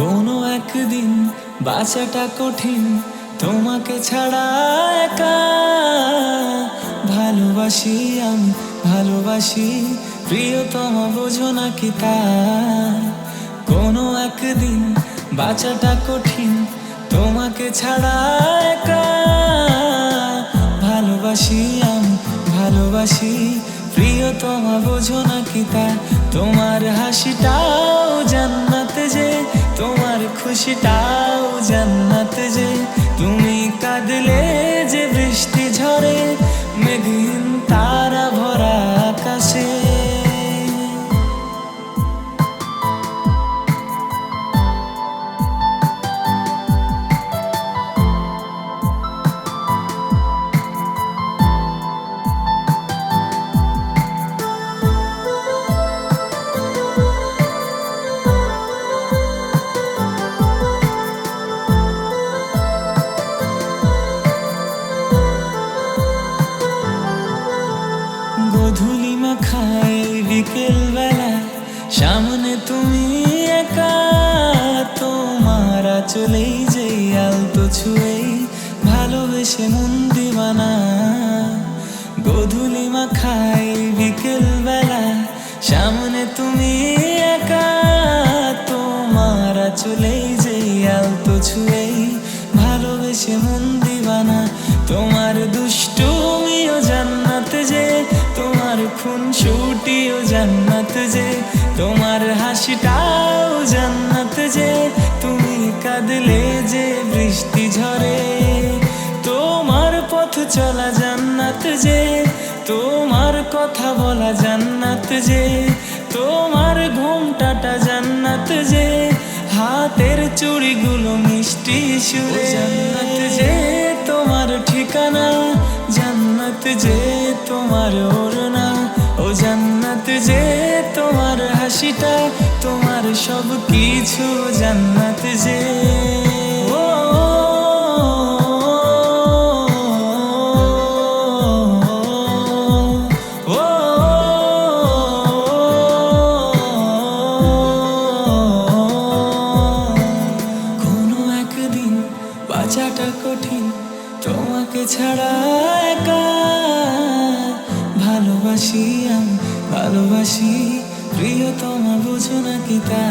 একদিন বাঁচাটা কঠিন, তোমাকে ছাড়া একা। ভালোবাসি আমি, ভালোবাসি প্রিয়তম বোঝো না কি তা? কোনো একদিন বাঁচাটা কঠিন, তোমাকে ছাড়া একা। ভালোবাসি আমি, ভালোবাসি প্রিয়তমা বোঝো না কি তা? তোমার হাসিটাও খুশিটাও জান্নাত যে গধুলি মাখায় বিকেল বেলা সামনে তুমি একা, তোমার চলেই যে আলতো ছুঁয়েই ভালোবেসে মন দিবানা। গধুলি মাখায় বিকেল বেলা সামনে তুমি একা, তোমার চলেই যে আলতো ছুঁয়েই ভালোবেসে মন দিবানা। তোমার দুষ্টুমিও জান্নাত যে খুন ছুটিও জান্নাত যে, তোমার হাসিটাও জান্নাত যে, তুমি কাঁদলে যে বৃষ্টি ঝরে। তোমার পথ চলা জান্নাত যে, তোমার কথা বলা জান্নাত যে, তোমার ঘুমটাটা জান্নাত যে, হাতের চুড়িগুলো মিষ্টি সুরে। জান্নাত যে তোমার ঠিকানা, জান্নাত যে তোমার ওড়না ও জান্নাত যে তোমার হাসিটা তোমার সব কিছু জান্নাত যে বাঁচাটা কঠিন তোমাকে ছাড়া একা ভালোবাসি আমি ভালোবাসি প্রিয়তমা বুঝো নাকি তা